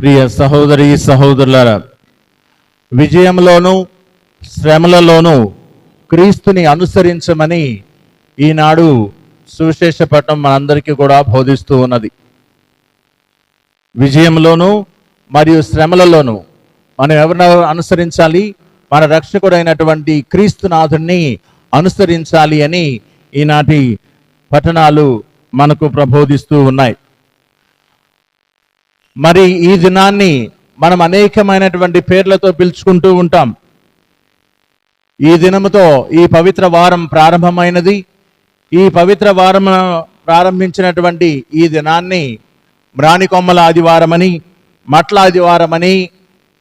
ప్రియ సహోదరి సహోదరులారా విజయంలోనూ శ్రమలలోనూ క్రీస్తుని అనుసరించమని ఈనాడు సువిశేష పట్టణం మనందరికీ కూడా బోధిస్తూ ఉన్నది. విజయంలోనూ మరియు శ్రమలలోనూ మనం ఎవరిని అనుసరించాలి? మన రక్షకుడైనటువంటి క్రీస్తునాథుణ్ణి అనుసరించాలి అని ఈనాటి పట్టణాలు మనకు ప్రబోధిస్తూ ఉన్నాయి. మరి ఈ దినాన్ని మనం అనేకమైనటువంటి పేర్లతో పిలుచుకుంటూ ఉంటాం. ఈ దినముతో ఈ పవిత్ర వారం ప్రారంభమైనది. ఈ పవిత్ర వారం ప్రారంభించినటువంటి ఈ దినాన్ని మ్రాణికొమ్మల ఆదివారమని మట్ల ఆదివారమని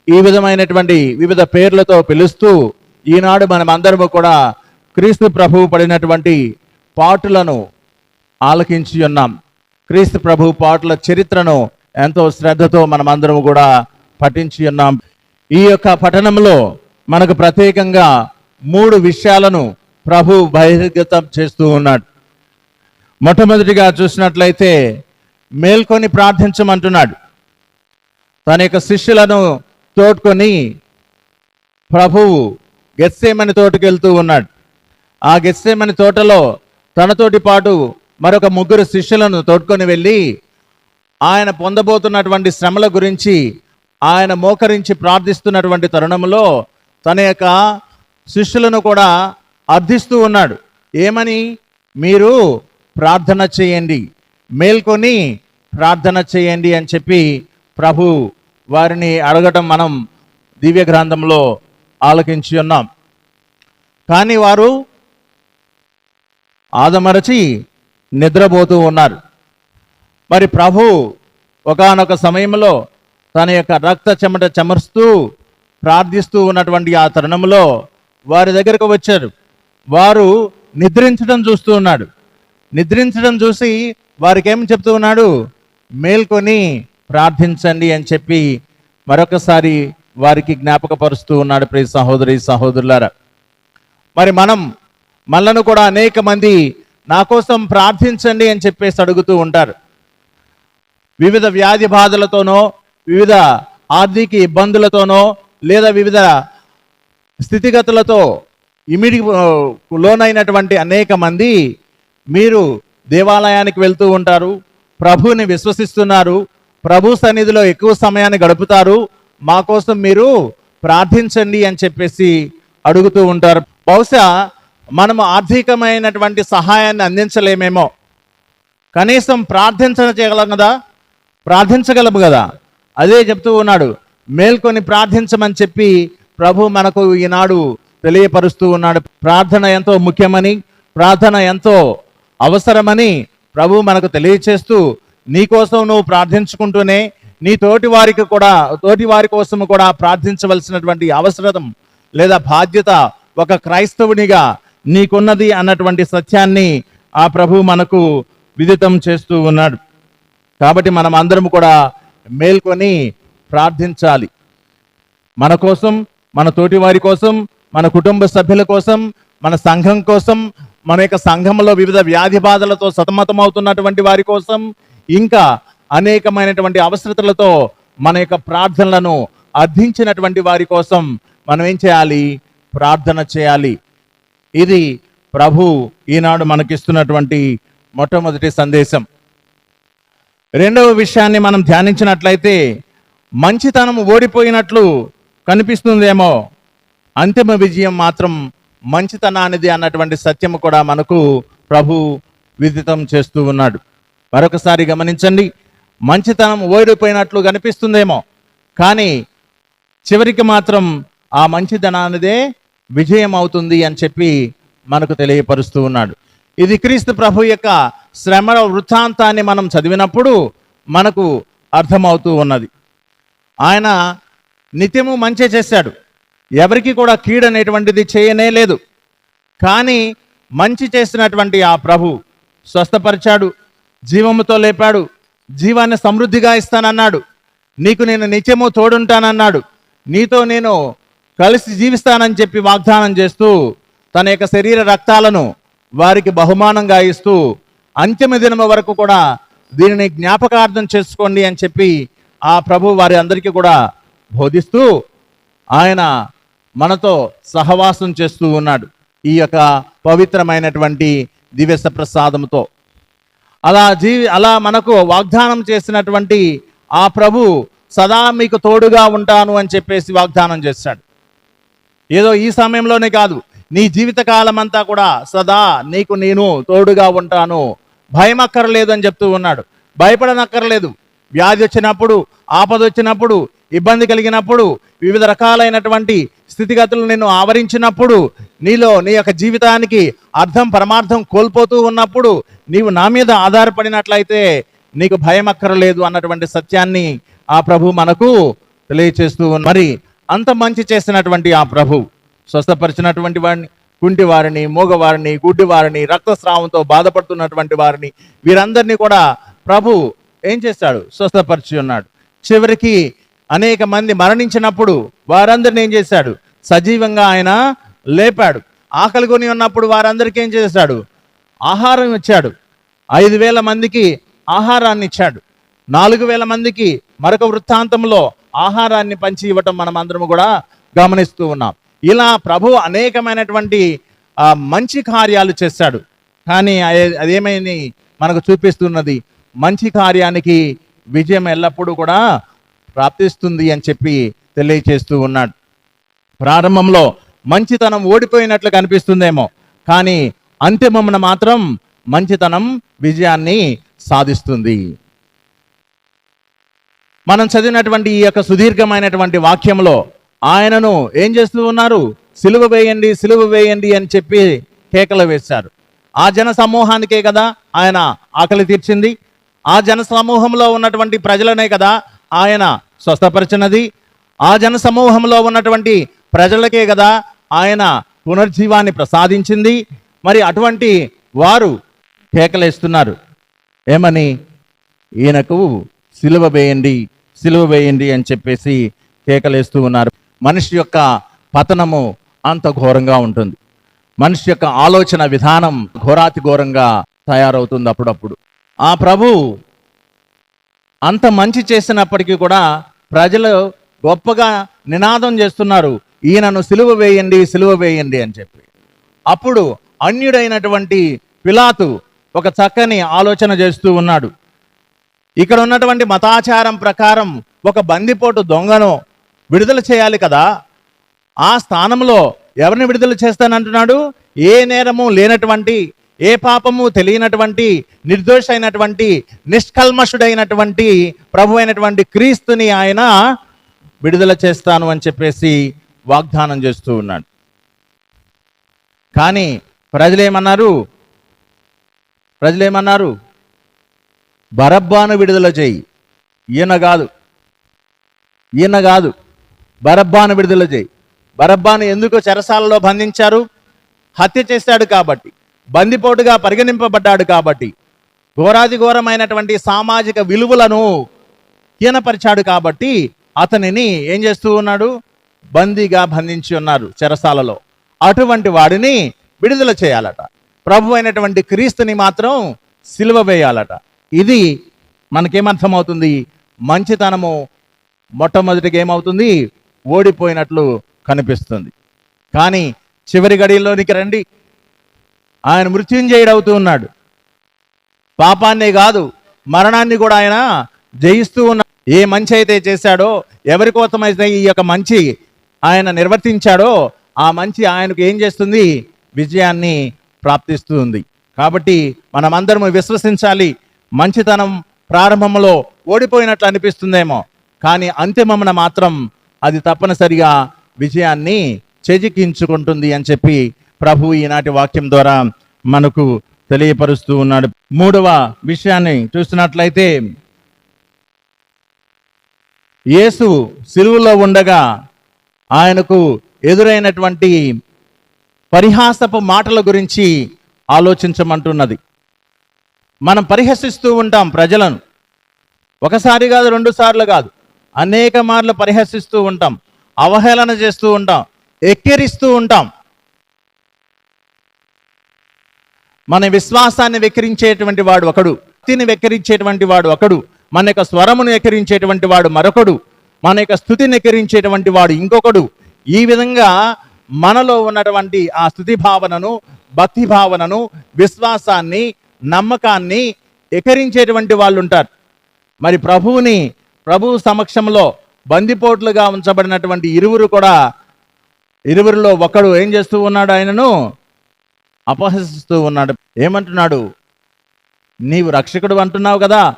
ఈ విధమైనటువంటి వివిధ పేర్లతో పిలుస్తూ ఈనాడు మనం అందరము కూడా క్రీస్తు ప్రభువు పడినటువంటి పాటలను ఆలకించి ఉన్నాం. క్రీస్తు ప్రభు పాటల చరిత్రను ఎంతో శ్రద్ధతో మనం అందరం కూడా పఠించి ఉన్నాం. ఈ యొక్క పఠనంలో మనకు ప్రత్యేకంగా మూడు విషయాలను ప్రభు బహిర్గతం చేస్తూ ఉన్నాడు. మొట్టమొదటిగా చూసినట్లయితే మేల్కొని ప్రార్థించమంటున్నాడు. తన యొక్క శిష్యులను తోడ్కొని ప్రభువు గెస్సేమని తోటకు వెళ్తూ ఉన్నాడు. ఆ గెస్సేమని తోటలో తనతోటి పాటు మరొక ముగ్గురు శిష్యులను తోడ్కొని వెళ్ళి ఆయన పొందబోతున్నటువంటి శ్రమల గురించి ఆయన మోకరించి ప్రార్థిస్తున్నటువంటి తరుణంలో తన యొక్క శిష్యులను కూడా అర్థిస్తూ ఉన్నాడు. ఏమని? మీరు ప్రార్థన చేయండి. మేల్కొని ప్రార్థన చేయండి అని చెప్పి ప్రభు వారిని అడగటం మనం దివ్య గ్రంథంలో ఆలకించి ఉన్నాం. కానీ వారు ఆదమరచి నిద్రపోతూ ఉన్నారు. మరి ప్రభు ఒకానొక సమయంలో తన యొక్క రక్త చెమట చెమరుస్తూ ప్రార్థిస్తూ ఉన్నటువంటి ఆ తరుణంలో వారి దగ్గరకు వచ్చారు. వారు నిద్రించడం చూస్తూ ఉన్నాడు. నిద్రించడం చూసి వారికి ఏం చెప్తూ ఉన్నాడు? మేల్కొని ప్రార్థించండి అని చెప్పి మరొకసారి వారికి జ్ఞాపకపరుస్తూ ఉన్నాడు ప్రియ సహోదరి సహోదరులారా. మరి మనం మనలను కూడా అనేక మంది నా కోసం ప్రార్థించండి అని చెప్పేసి అడుగుతూ ఉంటారు. వివిధ వ్యాధి బాధలతోనో వివిధ ఆర్థిక ఇబ్బందులతోనో లేదా వివిధ స్థితిగతులతో ఇమిడి లోనైనటువంటి అనేక మంది మీరు దేవాలయానికి వెళ్తూ ఉంటారు ప్రభుని విశ్వసిస్తున్నారు ప్రభు సన్నిధిలో ఎక్కువ సమయాన్ని గడుపుతారు మా కోసం మీరు ప్రార్థించండి అని చెప్పేసి అడుగుతూ ఉంటారు. బహుశా మనము ఆర్థికమైనటువంటి సహాయాన్ని అందించలేమేమో. కనీసం ప్రార్థించన చేయగలం కదా ప్రార్థించగలము కదా. అదే చెప్తూ ఉన్నాడు మేల్కొని ప్రార్థించమని చెప్పి ప్రభు మనకు ఈనాడు తెలియపరుస్తూ ఉన్నాడు. ప్రార్థన ఎంతో ముఖ్యమని ప్రార్థన ఎంతో అవసరమని ప్రభు మనకు తెలియచేస్తూ నీకోసం నువ్వు ప్రార్థించుకుంటూనే నీ తోటి వారికి కూడా తోటి వారి కోసం కూడా ప్రార్థించవలసినటువంటి అవసరం లేదా బాధ్యత ఒక క్రైస్తవునిగా నీకున్నది అన్నటువంటి సత్యాన్ని ఆ ప్రభు మనకు విదితం చేస్తూ ఉన్నాడు. కాబట్టి మనం అందరం కూడా మేల్కొని ప్రార్థించాలి. మన కోసం మన తోటి వారి కోసం మన కుటుంబ సభ్యుల కోసం మన సంఘం కోసం మన యొక్క సంఘంలో వివిధ వ్యాధి బాధలతో సతమతమవుతున్నటువంటి వారి కోసం ఇంకా అనేకమైనటువంటి అవసరతలతో మన యొక్క ప్రార్థనలను అర్థించినటువంటి వారి కోసం మనం ఏం చేయాలి? ప్రార్థన చేయాలి. ఇది ప్రభు ఈనాడు మనకిస్తున్నటువంటి మొట్టమొదటి సందేశం. రెండవ విషయాన్ని మనం ధ్యానించినట్లయితే మంచితనం ఓడిపోయినట్లు కనిపిస్తుందేమో. అంతిమ విజయం మాత్రం మంచితనానిది అన్నటువంటి సత్యం కూడా మనకు ప్రభు విదితం చేస్తూ ఉన్నాడు. మరొకసారి గమనించండి మంచితనం ఓడిపోయినట్లు కనిపిస్తుందేమో. కానీ చివరికి మాత్రం ఆ మంచితనానిదే విజయం అవుతుంది అని చెప్పి మనకు తెలియపరుస్తూ ఉన్నాడు. ఇది క్రీస్తు ప్రభు యొక్క శ్రమల వృత్తాంతాన్ని మనం చదివినప్పుడు మనకు అర్థమవుతూ ఉన్నది. ఆయన నిత్యము మంచి చేశాడు. ఎవరికి కూడా కీడనేటువంటిది చేయనే లేదు. కానీ మంచి చేసినటువంటి ఆ ప్రభు స్వస్థపరిచాడు జీవముతో లేపాడు జీవాన్ని సమృద్ధిగా ఇస్తానన్నాడు. నీకు నేను నిత్యము తోడుంటానన్నాడు. నీతో నేను కలిసి జీవిస్తానని చెప్పి వాగ్దానం చేస్తూ తన యొక్క శరీర రక్తాలను వారికి బహుమానంగా ఇస్తూ అంతిమ దినము వరకు కూడా దీనిని జ్ఞాపకార్థం చేసుకోండి అని చెప్పి ఆ ప్రభు వారి అందరికీ కూడా బోధిస్తూ ఆయన మనతో సహవాసం చేస్తూ ఉన్నాడు ఈ యొక్క పవిత్రమైనటువంటి దివ్యస ప్రసాదంతో అలా జీవి అలా మనకు వాగ్దానం చేసినటువంటి ఆ ప్రభు సదా మీకు తోడుగా ఉంటాను అని చెప్పేసి వాగ్దానం చేశాడు ఏదో ఈ సమయంలోనే కాదు నీ జీవితకాలం అంతా కూడా సదా నీకు నేను తోడుగా ఉంటాను. భయం అక్కర్లేదు అని చెప్తూ ఉన్నాడు. భయపడనక్కర్లేదు. వ్యాధి వచ్చినప్పుడు ఆపద వచ్చినప్పుడు ఇబ్బంది కలిగినప్పుడు వివిధ రకాలైనటువంటి స్థితిగతులు నిన్ను ఆవరించినప్పుడు నీలో నీ యొక్క జీవితానికి అర్థం పరమార్థం కోల్పోతూ ఉన్నప్పుడు నీవు నా మీద ఆధారపడినట్లయితే నీకు భయం అక్కరలేదు అన్నటువంటి సత్యాన్ని ఆ ప్రభు మనకు తెలియచేస్తూ మరి అంత మంచి చేసినటువంటి ఆ ప్రభు స్వస్థపరిచినటువంటి వారిని కుంటి వారిని మూగవారిని గుడ్డివారిని రక్తస్రావంతో బాధపడుతున్నటువంటి వారిని వీరందరినీ కూడా ప్రభు ఏం చేస్తాడు? స్వస్థపరిచి ఉన్నాడు. చివరికి అనేక మంది మరణించినప్పుడు వారందరిని ఏం చేశాడు? సజీవంగా ఆయన లేపాడు. ఆకలి కొని ఉన్నప్పుడు వారందరికీ ఏం చేశాడు? ఆహారం ఇచ్చాడు. ఐదు వేల మందికి ఆహారాన్ని ఇచ్చాడు. నాలుగు వేల మందికి మరొక వృత్తాంతంలో ఆహారాన్ని పంచి ఇవ్వటం మనం అందరం కూడా గమనిస్తూ ఉన్నాం. ఇలా ప్రభు అనేకమైనటువంటి మంచి కార్యాలు చేస్తాడు కానీ అదేమైంది? మనకు చూపిస్తున్నది మంచి కార్యానికి విజయం ఎల్లప్పుడూ కూడా ప్రాప్తిస్తుంది అని చెప్పి తెలియచేస్తూ ఉన్నాడు. ప్రారంభంలో మంచితనం ఓడిపోయినట్లు కనిపిస్తుందేమో కానీ అంతిమమున మాత్రం మంచితనం విజయాన్ని సాధిస్తుంది. మనం చదివినటువంటి ఈ యొక్క సుదీర్ఘమైనటువంటి వాక్యంలో ఆయనను ఏం చేస్తూ ఉన్నారు? సిలువ వేయండి సిలువ వేయండి అని చెప్పి కేకలు వేశారు. ఆ జన సమూహానికే కదా ఆయన ఆకలి తీర్చింది. ఆ జన సమూహంలో ఉన్నటువంటి ప్రజలనే కదా ఆయన స్వస్థపరిచినది. ఆ జన సమూహంలో ఉన్నటువంటి ప్రజలకే కదా ఆయన పునర్జీవాన్ని ప్రసాదించింది. మరి అటువంటి వారు కేకలేస్తున్నారు. ఏమని? ఈయనకు సిలువ వేయండి సిలువ వేయండి అని చెప్పేసి కేకలేస్తూ ఉన్నారు. మనిషి యొక్క పతనము అంత ఘోరంగా ఉంటుంది. మనిషి యొక్క ఆలోచన విధానం ఘోరాతి ఘోరంగా తయారవుతుంది అప్పుడప్పుడు. ఆ ప్రభు అంత మంచి చేసినప్పటికీ కూడా ప్రజలు గొప్పగా నినాదం చేస్తున్నారు. ఈయనను సిలువ వేయండి సిలువ వేయండి అని చెప్పి. అప్పుడు అన్యుడైనటువంటి పిలాతు ఒక చక్కని ఆలోచన చేస్తూ ఉన్నాడు. ఇక్కడ ఉన్నటువంటి మతాచారం ప్రకారం ఒక బందిపోటు దొంగను విడుదల చేయాలి కదా. ఆ స్థానంలో ఎవరిని విడుదల చేస్తానంటున్నాడు? ఏ నేరము లేనటువంటి ఏ పాపము తెలియనటువంటి నిర్దోష అయినటువంటి నిష్కల్మషుడైనటువంటి ప్రభు అయినటువంటి క్రీస్తుని ఆయన విడుదల చేస్తాను అని చెప్పేసి వాగ్దానం చేస్తూ ఉన్నాడు. కానీ ప్రజలేమన్నారు? ప్రజలేమన్నారు? బరబ్బాను విడుదల చేయి. ఈయన కాదు. ఈయన కాదు. బరబ్బాను విడుదల చేయి. బరబ్బాను ఎందుకు చెరసాలలో బంధించారు? హత్య చేశాడు కాబట్టి బందిపోటుగా పరిగణింపబడ్డాడు కాబట్టి ఘోరాది ఘోరమైనటువంటి సామాజిక విలువలను హీనపరిచాడు కాబట్టి అతనిని ఏం చేస్తూ ఉన్నాడు? బందీగా బంధించి ఉన్నారు చెరసాలలో. అటువంటి వాడిని విడుదల చేయాలట. ప్రభు అయినటువంటి క్రీస్తుని మాత్రం సిలువ వేయాలట. ఇది మనకేమర్థమవుతుంది మంచితనము మొట్టమొదటిగా ఏమవుతుంది? ఓడిపోయినట్లు కనిపిస్తుంది. కానీ చివరి గడిలోనికి రండి. ఆయన మృత్యుంజయుడవుతూ ఉన్నాడు. పాపాన్నే కాదు మరణాన్ని కూడా ఆయన జయిస్తూ ఉన్నాడు. ఏ మంచి అయితే చేశాడో ఎవరి కోసమైతే ఈ యొక్క మంచి ఆయన నిర్వర్తించాడో ఆ మంచి ఆయనకు ఏం చేస్తుంది? విజయాన్ని ప్రాప్తిస్తూ ఉంది కాబట్టి మనమందరము విశ్వసించాలి. మంచితనం ప్రారంభంలో ఓడిపోయినట్లు అనిపిస్తుందేమో. కానీ అంతిమమున మాత్రం అది తప్పనిసరిగా విజయాన్ని చేజిక్కించుకుంటుంది అని చెప్పి ప్రభు ఈనాటి వాక్యం ద్వారా మనకు తెలియపరుస్తూ ఉన్నాడు. మూడవ విషయాన్ని చూస్తున్నట్లయితే యేసు సిలువులో ఉండగా ఆయనకు ఎదురైనటువంటి పరిహాసపు మాటల గురించి ఆలోచించమంటున్నది. మనం పరిహసిస్తూ ఉంటాం ప్రజలను. ఒకసారి కాదు రెండు సార్లు కాదు. అనేక మార్లు పరిహసిస్తూ ఉంటాం అవహేళన చేస్తూ ఉంటాం ఎక్కిరిస్తూ ఉంటాం. మన విశ్వాసాన్ని వెక్కిరించేటువంటి వాడు ఒకడు భక్తిని వెక్కిరించేటువంటి వాడు ఒకడు మన యొక్క స్వరమును ఎక్కిరించేటువంటి వాడు మరొకడు మన యొక్క స్థుతిని ఎక్కిరించేటువంటి వాడు ఇంకొకడు. ఈ విధంగా మనలో ఉన్నటువంటి ఆ స్థుతి భావనను భక్తి భావనను విశ్వాసాన్ని నమ్మకాన్ని ఎకరించేటువంటి వాళ్ళు ఉంటారు. మరి ప్రభువుని ప్రభు సమక్షంలో బందిపోట్లుగా ఉంచబడినటువంటి ఇరువురు కూడా ఇరువురిలో ఒకడు ఏం చేస్తూ ఉన్నాడు ఆయనను అపహసిస్తూ ఉన్నాడు. ఏమంటున్నాడు? నీవు రక్షకుడు అంటున్నావు కదా.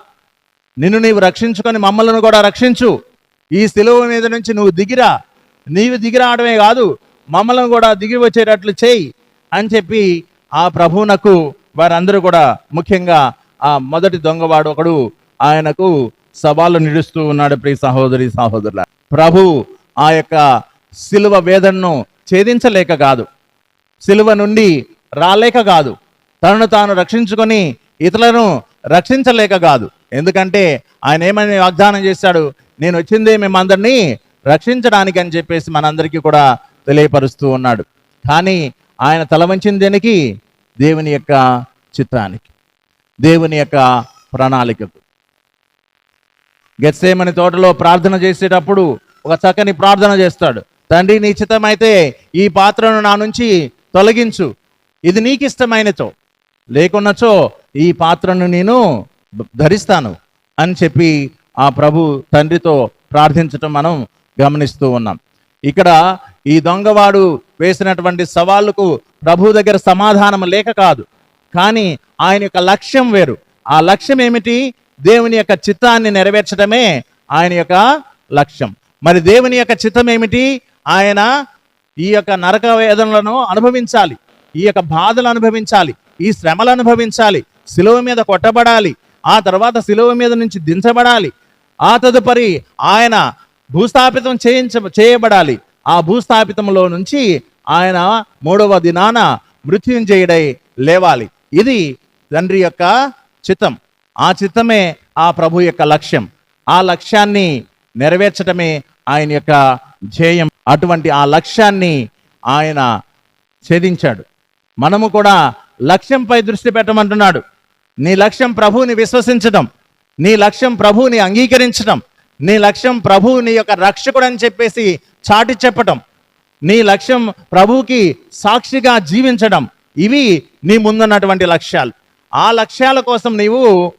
నిన్ను నీవు రక్షించుకొని మమ్మల్ని కూడా రక్షించు. ఈ సిలువ మీద నుంచి నువ్వు దిగిరా. నీవు దిగిరావడమే కాదు మమ్మల్ని కూడా దిగి వచ్చేటట్లు చేయి అని చెప్పి ఆ ప్రభువునకు వారందరూ కూడా ముఖ్యంగా ఆ మొదటి దొంగవాడు ఒకడు ఆయనకు సవాళ్ళు నిడుస్తూ ఉన్నాడు ప్రియ సహోదరి సహోదరుల ప్రభు ఆ యొక్క సిలువ వేదనను ఛేదించలేక కాదు. సిలువ నుండి రాలేక కాదు. తనను తాను రక్షించుకొని ఇతరులను రక్షించలేక కాదు. ఎందుకంటే ఆయన ఏమని వాగ్దానం చేశాడు? నేను వచ్చిందే మేమందరినీ రక్షించడానికి అని చెప్పేసి మనందరికీ కూడా తెలియపరుస్తూ ఉన్నాడు. కానీ ఆయన తల వంచిన దేనికి? దేవుని యొక్క చిత్తానికి దేవుని యొక్క ప్రణాళికకు. గెత్సేమని తోటలో ప్రార్థన చేసేటప్పుడు ఒక చక్కని ప్రార్థన చేస్తాడు. తండ్రి నీ చిత్తమైతే ఈ పాత్రను నా నుంచి తొలగించు. ఇది నీకు ఇష్టమైనచో లేకున్నచో ఈ పాత్రను నేను ధరిస్తాను అని చెప్పి ఆ ప్రభు తండ్రితో ప్రార్థించటం మనం గమనిస్తూ ఉన్నాం. ఇక్కడ ఈ దొంగవాడు వేసినటువంటి సవాళ్ళకు ప్రభు దగ్గర సమాధానం లేక కాదు. కానీ ఆయన యొక్క లక్ష్యం వేరు. ఆ లక్ష్యం ఏమిటి? దేవుని యొక్క చిత్తాన్ని నెరవేర్చడమే ఆయన యొక్క లక్ష్యం. మరి దేవుని యొక్క చిత్తం ఏమిటి? ఆయన ఈ యొక్క నరక వేదనలను అనుభవించాలి. ఈ యొక్క బాధలు అనుభవించాలి. ఈ శ్రమలు అనుభవించాలి. శిలువ మీద కొట్టబడాలి. ఆ తర్వాత శిలువ మీద నుంచి దించబడాలి. ఆ తదుపరి ఆయన భూస్థాపితం చేయించ చేయబడాలి. ఆ భూస్థాపితంలో నుంచి ఆయన మూడవ దినాన మృత్యుంజయుడై లేవాలి. ఇది తండ్రి యొక్క చిత్తం. ఆ చిత్తమే ఆ ప్రభు యొక్క లక్ష్యం. ఆ లక్ష్యాన్ని నెరవేర్చడమే ఆయన యొక్క ధ్యేయం. అటువంటి ఆ లక్ష్యాన్ని ఆయన ఛేదించాడు. మనము కూడా లక్ష్యంపై దృష్టి పెట్టమంటున్నాడు. నీ లక్ష్యం ప్రభువుని విశ్వసించడం నీ లక్ష్యం ప్రభువుని అంగీకరించడం నీ లక్ష్యం ప్రభువు నీ యొక్క రక్షకుడు అని చెప్పేసి చాటి చెప్పటం. నీ లక్ష్యం ప్రభువుకి సాక్షిగా జీవించడం ఇవి నీ ముందున్నటువంటి లక్ష్యాలు. ఆ లక్ష్యాల కోసం నీవు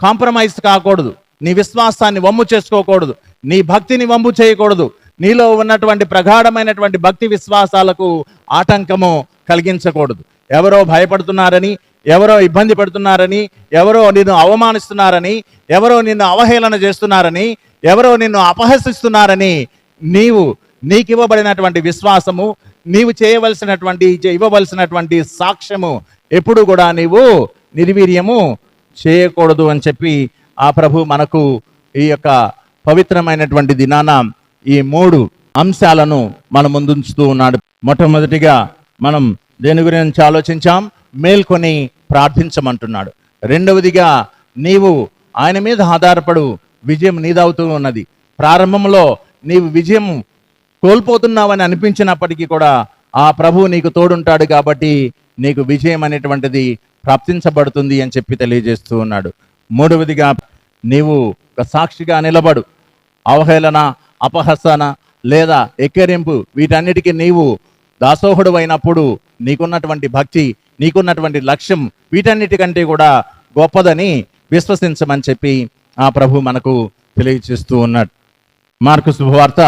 కాంప్రమైజ్ కాకూడదు. నీ విశ్వాసాన్ని వమ్ము చేసుకోకూడదు. నీ భక్తిని వమ్ము చేయకూడదు. నీలో ఉన్నటువంటి ప్రగాఢమైనటువంటి భక్తి విశ్వాసాలకు ఆటంకము కలిగించకూడదు. ఎవరో భయపడుతున్నారని ఎవరో ఇబ్బంది పెడుతున్నారని ఎవరో నిన్ను అవమానిస్తున్నారని ఎవరో నిన్ను అవహేళన చేస్తున్నారని ఎవరో నిన్ను అపహసిస్తున్నారని నీవు నీకు ఇవ్వబడినటువంటి విశ్వాసము నీవు చేయవలసినటువంటి ఇవ్వవలసినటువంటి సాక్ష్యము ఎప్పుడు కూడా నీవు నిర్వీర్యము చేయకూడదు అని చెప్పి ఆ ప్రభు మనకు ఈ యొక్క పవిత్రమైనటువంటి దినాన ఈ మూడు అంశాలను మన ముందుంచుతూ ఉన్నాడు. మొట్టమొదటిగా మనం దేని గురించి ఆలోచించాం? మేల్కొని ప్రార్థించమంటున్నాడు. రెండవదిగా నీవు ఆయన మీద ఆధారపడు విజయం నీదవుతూ ఉన్నది. ప్రారంభంలో నీవు విజయం కోల్పోతున్నావని అనిపించినప్పటికీ కూడా ఆ ప్రభు నీకు తోడుంటాడు కాబట్టి నీకు విజయం అనేటువంటిది ప్రాప్తించబడుతుంది అని చెప్పి తెలియజేస్తూ ఉన్నాడు. మూడవదిగా నీవు ఒక సాక్షిగా నిలబడు. అవహేళన అపహసన లేదా ఎక్కెరింపు వీటన్నిటికీ నీవు దాసోహుడు అయినప్పుడు నీకున్నటువంటి భక్తి నీకున్నటువంటి లక్ష్యం వీటన్నిటికంటే కూడా గొప్పదని విశ్వసించమని చెప్పి ఆ ప్రభు మనకు తెలియజేస్తూ ఉన్నాడు. మార్కు శుభవార్త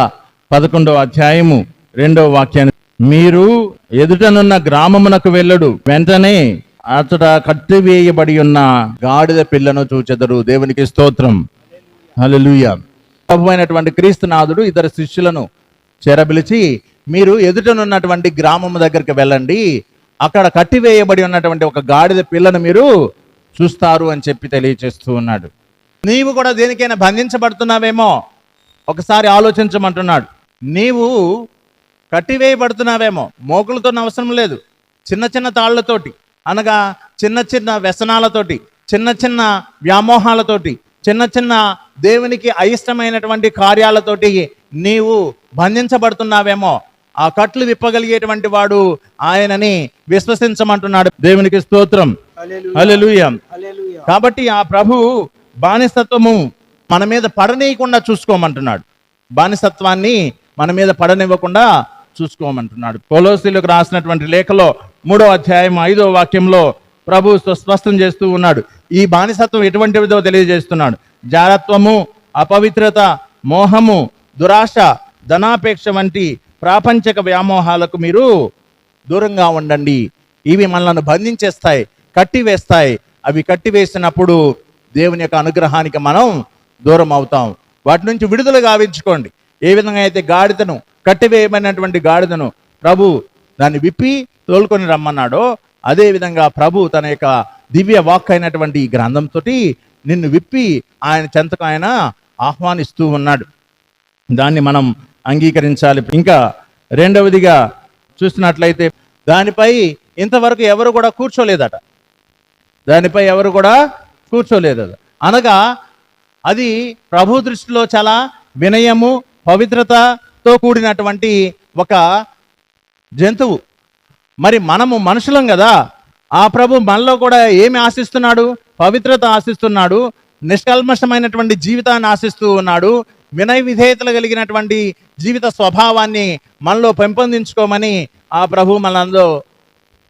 పదకొండవ అధ్యాయము రెండవ వాక్యాన్ని మీరు ఎదుటనున్న గ్రామమునకు వెళ్ళడు. వెంటనే అతడ కట్టివేయబడి ఉన్న గాడిద పిల్లను చూచెదరు. దేవునికి స్తోత్రం. హలలుయ ప్రభు అయినటువంటి క్రీస్తునాథుడు ఇద్దరు శిష్యులను చేరబిలిచి మీరు ఎదుటనున్నటువంటి గ్రామము దగ్గరికి వెళ్ళండి. అక్కడ కట్టివేయబడి ఉన్నటువంటి ఒక గాడిద పిల్లను మీరు చూస్తారు అని చెప్పి తెలియచేస్తూ ఉన్నాడు. నీవు కూడా దేనికైనా బంధించబడుతున్నావేమో? ఒకసారి ఆలోచించమంటున్నాడు. నీవు కట్టివేయబడుతున్నావేమో? మోకులతో అవసరం లేదు. చిన్న చిన్న తాళ్ళతోటి. అనగా చిన్న చిన్న వ్యసనాలతోటి చిన్న చిన్న వ్యామోహాలతోటి చిన్న చిన్న దేవునికి అయిష్టమైనటువంటి కార్యాలతోటి నీవు బంధించబడుతున్నావేమో ఆ కట్లు విప్పగలిగేటువంటి వాడు ఆయనని విశ్వసించమంటున్నాడు. దేవునికి స్తోత్రం. హల్లెలూయా. కాబట్టి ఆ ప్రభు బానిసత్వము మన మీద పడనీయకుండా చూసుకోమంటున్నాడు. బానిసత్వాన్ని మన మీద పడనివ్వకుండా చూసుకోమంటున్నాడు. కొలోసీలకు రాసినటువంటి లేఖలో మూడో అధ్యాయం ఐదో వాక్యంలో ప్రభు స్పష్టం చేస్తూ ఉన్నాడు. ఈ బానిసత్వం ఎటువంటిదో తెలియజేస్తున్నాడు? జారత్వము అపవిత్రత మోహము దురాశ ధనాపేక్ష వంటి ప్రాపంచక వ్యామోహాలకు మీరు దూరంగా ఉండండి. ఇవి మనల్ని బంధించేస్తాయి కట్టివేస్తాయి. అవి కట్టివేసినప్పుడు దేవుని యొక్క అనుగ్రహానికి మనం దూరం అవుతాం. వాటి నుంచి విడుదల గావించుకోండి. ఏ విధంగా అయితే గాడిదను కట్టివేయబడినటువంటి గాడిదను ప్రభు దాన్ని విప్పి తోలుకొని రమ్మన్నాడో అదేవిధంగా ప్రభు తన యొక్క దివ్య వాక్ అయినటువంటి ఈ గ్రంథంతో నిన్ను విప్పి ఆయన చెంతకు ఆయన ఆహ్వానిస్తూ ఉన్నాడు. దాన్ని మనం అంగీకరించాలి. ఇంకా రెండవదిగా చూసినట్లయితే దానిపై ఇంతవరకు ఎవరు కూడా కూర్చోలేదట. దానిపై ఎవరు కూడా కూర్చోలేదు అనగా అది ప్రభు దృష్టిలో చాలా వినయము పవిత్రతతో కూడినటువంటి ఒక జంతువు. మరి మనము మనుషులం కదా. ఆ ప్రభు మనలో కూడా ఏమి ఆశిస్తున్నాడు? పవిత్రత ఆశిస్తున్నాడు. నిష్కల్మషమైనటువంటి జీవితాన్ని ఆశిస్తూ ఉన్నాడు. వినయ విధేయతలు కలిగినటువంటి జీవిత స్వభావాన్ని మనలో పెంపొందించుకోమని ఆ ప్రభు మనంలో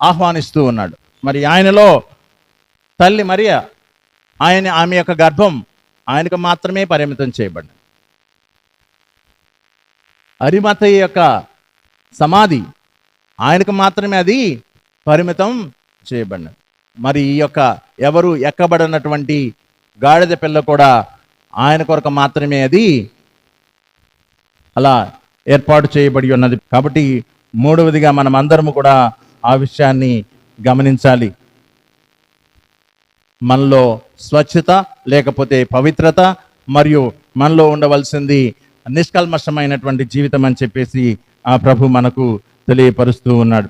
ఆహ్వానిస్తూ ఉన్నాడు. మరి ఆయనలో తల్లి మరియ ఆయన ఆమె యొక్క గర్భం ఆయనకు మాత్రమే పరిమితం చేయబడింది అరిమతయ్య యొక్క సమాధి ఆయనకు మాత్రమే అది పరిమితం చేయబడినది. మరి ఈ యొక్క ఎవరు ఎక్కబడినటువంటి గాడిద పిల్ల కూడా ఆయన కొరకు మాత్రమే అది అలా ఏర్పాటు చేయబడి ఉన్నది. కాబట్టి మూడవదిగా మనం అందరము కూడా ఆ విషయాన్ని గమనించాలి. మనలో స్వచ్ఛత లేకపోతే పవిత్రత మరియు మనలో ఉండవలసింది నిష్కల్మషమైనటువంటి జీవితం అని చెప్పేసి ఆ ప్రభు మనకు తెలియపరుస్తూ ఉన్నాడు.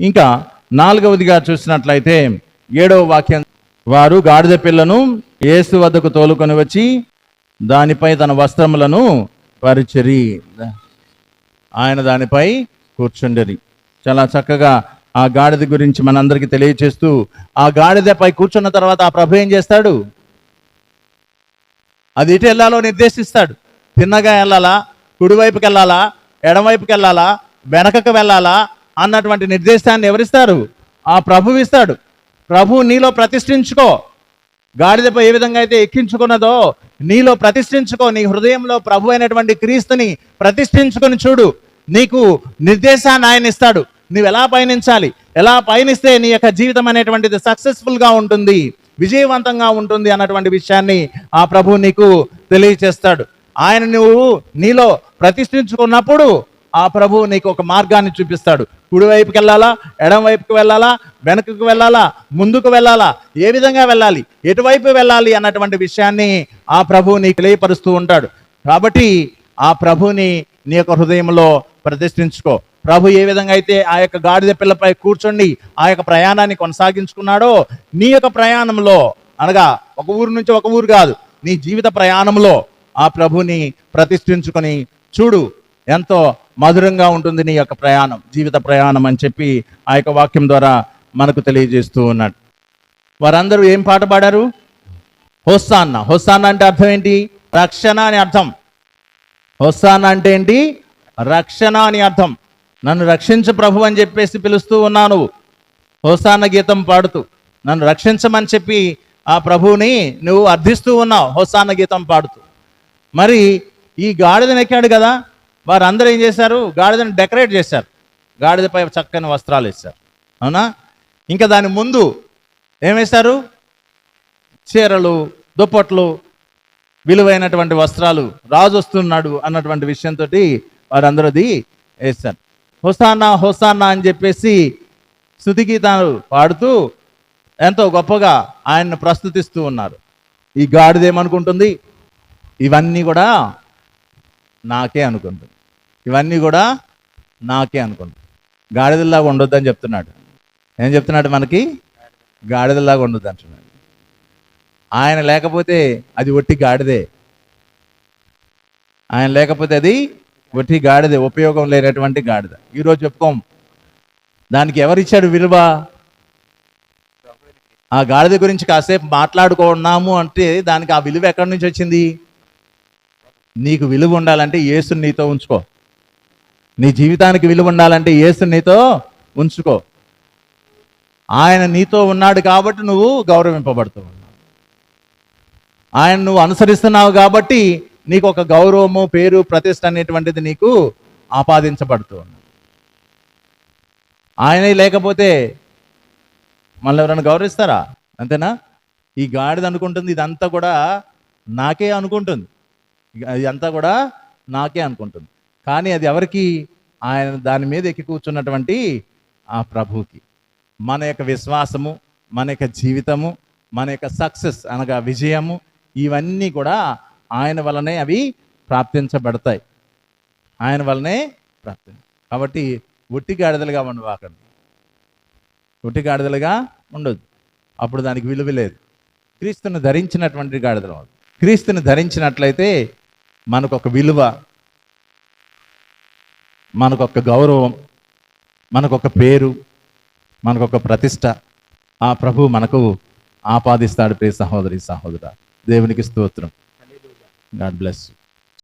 ఇంకా నాలుగవదిగా చూసినట్లయితే ఏడవ వాక్యం వారు గాడిద పిల్లను ఏసు వద్దకు తోలుకొని వచ్చి దానిపై తన వస్త్రములను పరిచరి. ఆయన దానిపై కూర్చుండరి. చాలా చక్కగా ఆ గాడిద గురించి మనందరికీ తెలియచేస్తూ ఆ గాడిదపై కూర్చున్న తర్వాత ఆ ప్రభు ఏం చేస్తాడు? అది ఎటు వెళ్ళాలో నిర్దేశిస్తాడు. తిన్నగా వెళ్ళాలా? కుడివైపుకి వెళ్ళాలా? ఎడమవైపుకి వెళ్ళాలా? వెనకకు వెళ్ళాలా అన్నటువంటి నిర్దేశాన్ని ఎవరిస్తారు? ఆ ప్రభు ఇస్తాడు. ప్రభు నీలో ప్రతిష్ఠించుకో. గాడిదపై ఏ విధంగా అయితే ఎక్కించుకున్నదో నీలో ప్రతిష్ఠించుకో. నీ హృదయంలో ప్రభు అయినటువంటి క్రీస్తుని ప్రతిష్ఠించుకొని చూడు. నీకు నిర్దేశాన్ని ఆయన ఇస్తాడు. నువ్వు ఎలా పయనించాలి? ఎలా పయనిస్తే నీ యొక్క జీవితం అనేటువంటిది సక్సెస్ఫుల్గా ఉంటుంది విజయవంతంగా ఉంటుంది అన్నటువంటి విషయాన్ని ఆ ప్రభు నీకు తెలియచేస్తాడు. ఆయన నువ్వు నీలో ప్రతిష్ఠించుకున్నప్పుడు ఆ ప్రభు నీకు ఒక మార్గాన్ని చూపిస్తాడు. కుడివైపుకి వెళ్ళాలా? ఎడం వైపుకి వెళ్ళాలా? వెనకకు వెళ్ళాలా? ముందుకు వెళ్ళాలా? ఏ విధంగా వెళ్ళాలి? ఎటువైపు వెళ్ళాలి అన్నటువంటి విషయాన్ని ఆ ప్రభు నీకు తెలియపరుస్తూ ఉంటాడు. కాబట్టి ఆ ప్రభుని నీ యొక్క హృదయంలో ప్రతిష్ఠించుకో. ప్రభు ఏ విధంగా అయితే ఆ యొక్క గాడిద పిల్లపై కూర్చొని ఆ యొక్క ప్రయాణాన్ని కొనసాగించుకున్నాడో నీ యొక్క ప్రయాణంలో అనగా ఒక ఊరు నుంచి ఒక ఊరు కాదు నీ జీవిత ప్రయాణంలో ఆ ప్రభుని ప్రతిష్ఠించుకొని చూడు. ఎంతో మధురంగా ఉంటుంది నీ యొక్క ప్రయాణం జీవిత ప్రయాణం అని చెప్పి ఆ యొక్క వాక్యం ద్వారా మనకు తెలియజేస్తూ ఉన్నాడు. వారందరూ ఏం పాట పాడారు? హొస్సాన్న. హొస్సాన్న అంటే అర్థం ఏంటి? రక్షణ అని అర్థం. హొస్సాన్న అంటే ఏంటి? రక్షణ అని అర్థం. నన్ను రక్షించు ప్రభు అని చెప్పేసి పిలుస్తూ ఉన్నాను. హోసాన గీతం పాడుతూ. నన్ను రక్షించమని చెప్పి ఆ ప్రభువుని నువ్వు అర్థిస్తూ ఉన్నావు. హోసాన గీతం పాడుతూ. మరి ఈ గాడిదనెక్కాడు కదా? వారందరూ ఏం చేశారు? గాడిదను డెకరేట్ చేశారు. గాడిదపై చక్కని వస్త్రాలు వేశారు. అవునా? ఇంకా దాని ముందు ఏమేశారు వేశారు? చీరలు దుప్పట్లు విలువైనటువంటి వస్త్రాలు. రాజు వస్తున్నాడు అన్నటువంటి విషయంతో వారందరూ అది వేశారు. హొసానా హొసానా అని చెప్పేసి స్థుతి గీతాలు పాడుతూ ఎంతో గొప్పగా ఆయన్ను ప్రస్తుతిస్తూ ఉన్నారు. ఈ గాడిదేమనుకుంటుంది? ఇవన్నీ కూడా నాకే అనుకుంటుంది ఇవన్నీ కూడా నాకే అనుకుంటుంది గాడిదల్లాగా ఉండొద్దని చెప్తున్నాడు. ఏం చెప్తున్నాడు మనకి? గాడిదల్లాగా ఉండొద్దు అంటున్నాడు. ఆయన లేకపోతే అది ఒట్టి గాడిదే. ఆయన లేకపోతే అది ఒట్టి గాడిదే ఉపయోగం లేనటువంటి గాడిద. ఈరోజు చెప్పుకోం. దానికి ఎవరిచ్చాడు విలువ? ఆ గాడిద గురించి కాసేపు మాట్లాడుకున్నాము అంటే దానికి ఆ విలువ ఎక్కడి నుంచి వచ్చింది? నీకు విలువ ఉండాలంటే యేసుని నీతో ఉంచుకో. నీ జీవితానికి విలువ ఉండాలంటే యేసుని నీతో ఉంచుకో. ఆయన నీతో ఉన్నాడు కాబట్టి నువ్వు గౌరవింపబడుతూ ఉన్నావు ఆయన నువ్వు అనుసరిస్తున్నావు కాబట్టి నీకు ఒక గౌరవము పేరు ప్రతిష్ట అనేటువంటిది నీకు ఆపాదించబడుతూ ఉంది. ఆయనే లేకపోతే మళ్ళీ ఎవరైనా గౌరవిస్తారా? అంతేనా? ఈ గాడిద అనుకుంటుంది ఇదంతా కూడా నాకే అనుకుంటుంది. ఇదంతా కూడా నాకే అనుకుంటుంది. కానీ అది ఎవరికి? ఆయన దాని మీద ఎక్కి కూర్చున్నటువంటి ఆ ప్రభువుకి. మన యొక్క విశ్వాసము మన యొక్క జీవితము మన యొక్క సక్సెస్ అనగా విజయము ఇవన్నీ కూడా ఆయన వలనే అవి ప్రాప్తించబడతాయి. ఆయన వలనే ప్రాప్తి. కాబట్టి ఉట్టి గాడిదలుగా ఉండవాకండి. ఉట్టి గాడిదలుగా ఉండదు అప్పుడు దానికి విలువ లేదు. క్రీస్తుని ధరించినటువంటి గాడిదలు క్రీస్తుని ధరించినట్లయితే మనకొక విలువ మనకొక గౌరవం మనకొక పేరు మనకొక ప్రతిష్ట. ఆ ప్రభు మనకు ఆపాదిస్తాడు ప్రియ సహోదరి సహోదర. దేవునికి స్తోత్రం. God bless